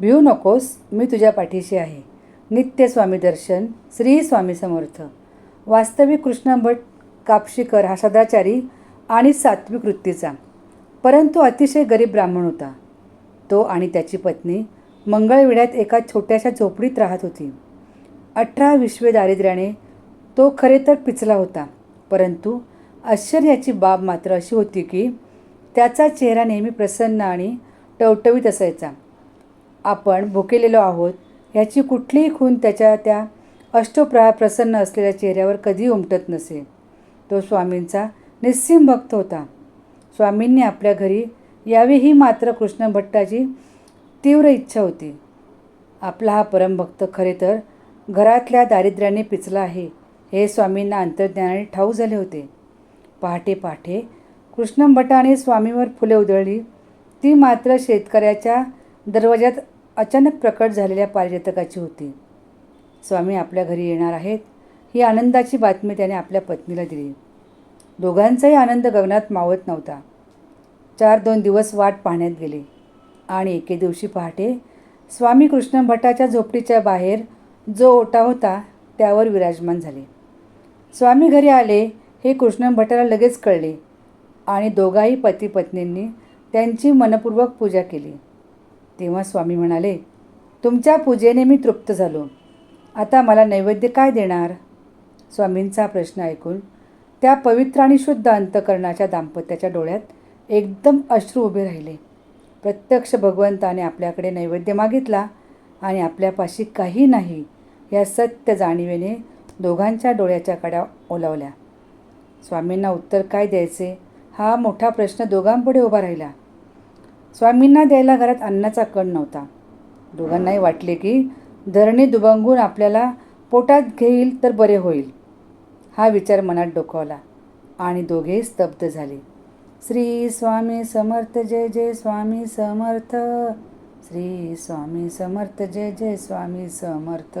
भिऊ नकोस मी तुझ्या पाठीशी आहे. नित्य स्वामी दर्शन श्री स्वामी समर्थ. वास्तविक कृष्ण भट कापशीकर हा सदाचारी आणि सात्विक वृत्तीचा. परंतु अतिशय गरीब ब्राह्मण होता. तो आणि त्याची पत्नी मंगळवेढ्यात एका छोट्याशा झोपडीत राहत होती. अठरा विश्वे दारिद्र्याने तो खरे तर पिचला होता. परंतु आश्चर्याची बाब मात्र अशी होती की त्याचा चेहरा नेहमी प्रसन्न आणि टवटवीत असायचा. आपण भुकेलेलो आहोत ह्याची कुठलीही खून त्याच्या त्या अष्टप्रहा प्रसन्न असलेल्या चेहऱ्यावर कधी उमटत नसे. तो स्वामींचा निस्सीम भक्त होता. स्वामींनी आपल्या घरी यावी ही मात्र कृष्णभट्टाची तीव्र इच्छा होती. आपला हा परमभक्त खरे तर घरातल्या दारिद्र्याने पिचला आहे हे स्वामींना अंतर्ज्ञानाने ठाऊक झाले होते. पहाटे पहाटे कृष्णभटाने स्वामीवर फुले उधळली. ती मात्र शेतकऱ्याच्या दरवाजात अचानक प्रकट झालेल्या पारिजातकाची होती. स्वामी आपल्या घरी येणार आहेत ही आनंदाची बातमी त्याने आपल्या पत्नीला दिली. दोघांचाही आनंद गगनात मावत नव्हता. चार दोन दिवस वाट पाहण्यात गेले. आणि एके दिवशी पहाटे स्वामी कृष्ण भटाच्या झोपडीच्या बाहेर जो ओटा होता त्यावर विराजमान झाले. स्वामी घरी आले हे कृष्णन भटाला लगेच कळले आणि दोघाही पती पत्नींनी त्यांची मनपूर्वक पूजा केली. तेव्हा स्वामी म्हणाले तुमच्या पूजेने मी तृप्त झालो. आता मला नैवेद्य काय देणार? स्वामींचा प्रश्न ऐकून त्या पवित्र आणि शुद्ध अंतकरणाच्या दाम्पत्याच्या डोळ्यात एकदम अश्रू उभे राहिले. प्रत्यक्ष भगवंताने आपल्याकडे नैवेद्य मागितला आणि आपल्यापाशी काही नाही या सत्य जाणीवेने दोघांच्या डोळ्याच्या कड्या ओलावल्या. स्वामींना उत्तर काय द्यायचे? हा मोठा प्रश्न दोघांपुढे उभा राहिला. स्वामींना द्यायला घरात अन्नाचा कण नव्हता. दोघांनाही वाटले की धरणी दुबंगून आपल्याला पोटात घेईल तर बरे होईल. हा विचार मनात डोकावला आणि दोघे स्तब्ध झाले. श्री स्वामी समर्थ जय जय स्वामी समर्थ. श्री स्वामी समर्थ जय जय स्वामी समर्थ.